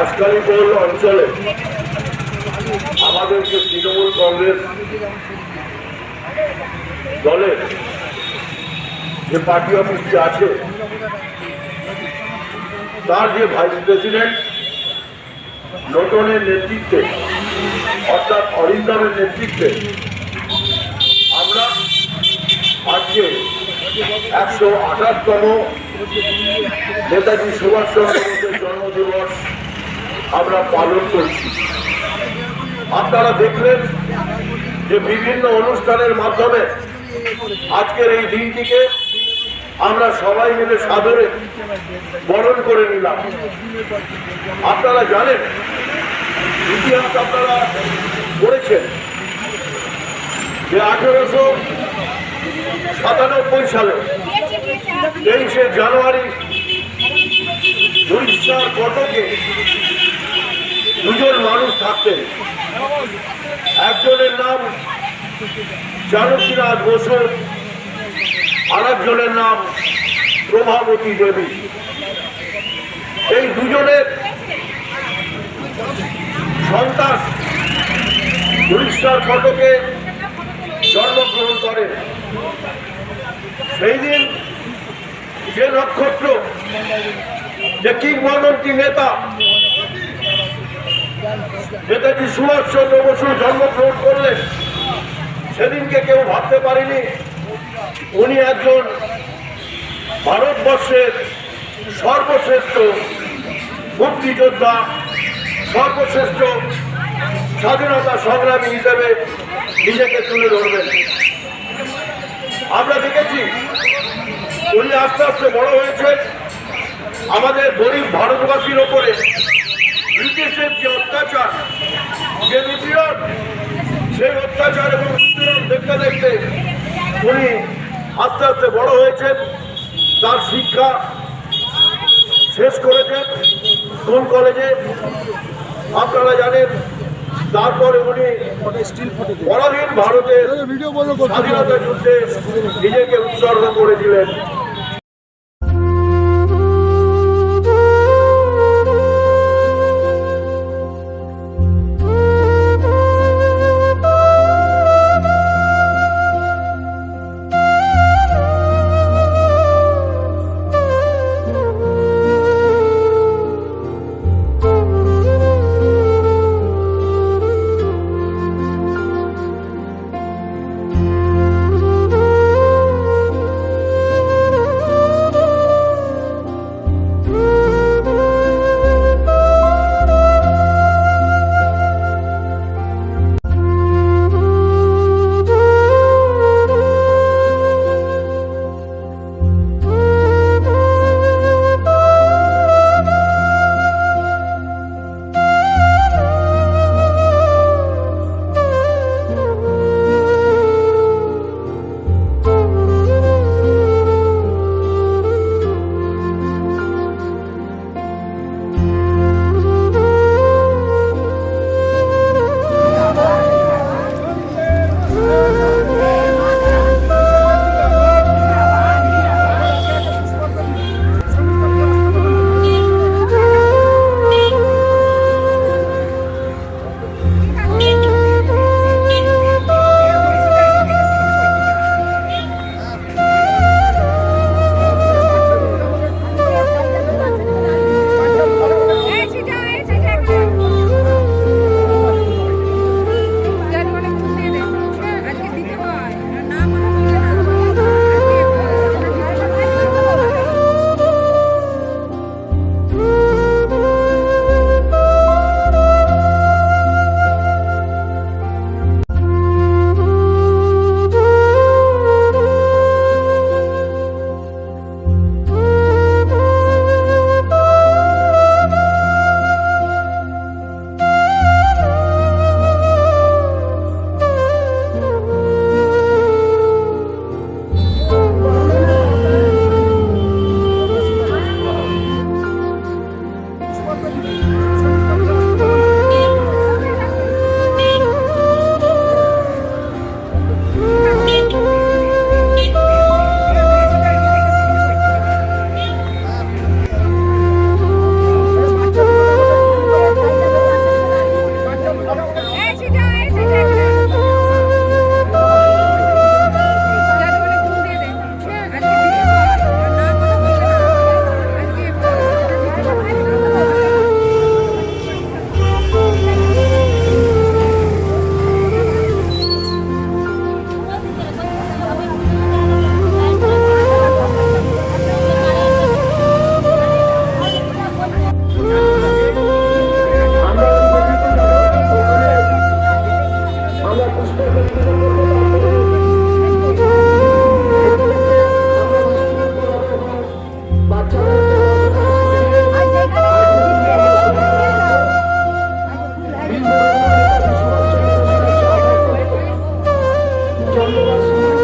বাঁশখালীপোল অঞ্চলে আমাদের যে তৃণমূল কংগ্রেস দলের যে পার্টি অফিসটি আছে, তার যে ভাইস প্রেসিডেন্ট নটনের নেতৃত্বে, অর্থাৎ অরিন্দমের নেতৃত্বে, আমরা আজকে একশো আঠাশতম নেতাজি সুভাষচন্দ্র বোসের জন্মদিবস আমরা পালন করছি। আপনারা দেখলেন যে বিভিন্ন অনুষ্ঠানের মাধ্যমে আজকের এই দিনটিকে আমরা সবাই মিলে সাদরে বরণ করে নিলাম। আপনারা জানেন, ইতিহাস আপনারা পড়েছেন যে আঠেরোশো সাতানব্বই সালে তেইশে জানুয়ারি উড়িষ্যার কটকে দুজন মানুষ থাকতেন একজনের নাম জানকীনাথ বসু আর একজনের নাম প্রভাবতী দেবী। এই দুজনের সন্তান উড়িষ্যার কটকে জন্মগ্রহণ করে। সেই দিন যে নক্ষত্র, যে কিংবদন্তি নেতা নেতাজি সুভাষচন্দ্র বসু জন্মগ্রহণ করলেন। সেদিনকে কেউ ভাবতে পারেনি, উনি একজন ভারতবর্ষের সর্বশ্রেষ্ঠ মুক্তিযোদ্ধা সর্বশ্রেষ্ঠ স্বাধীনতা সংগ্রামী হিসেবে নিজেকে তুলে ধরবেন। আমরা দেখেছি, উনি আস্তে আস্তে বড় হয়েছেন। আমাদের গরিব ভারতবাসীর ওপরে অত্যাচার, যে নিপীড়ন সেই অত্যাচার এবং নিপীড়ন দেখতে দেখতে উনি আস্তে আস্তে বড় হয়েছেন, তার শিক্ষা শেষ করেছেন স্কুল কলেজে। আপনারা জানেন, তারপরে উনি পরাধীন ভারতের স্বাধীনতা যুদ্ধে নিজেকে উৎসর্গ করে দিলেন। Jangan.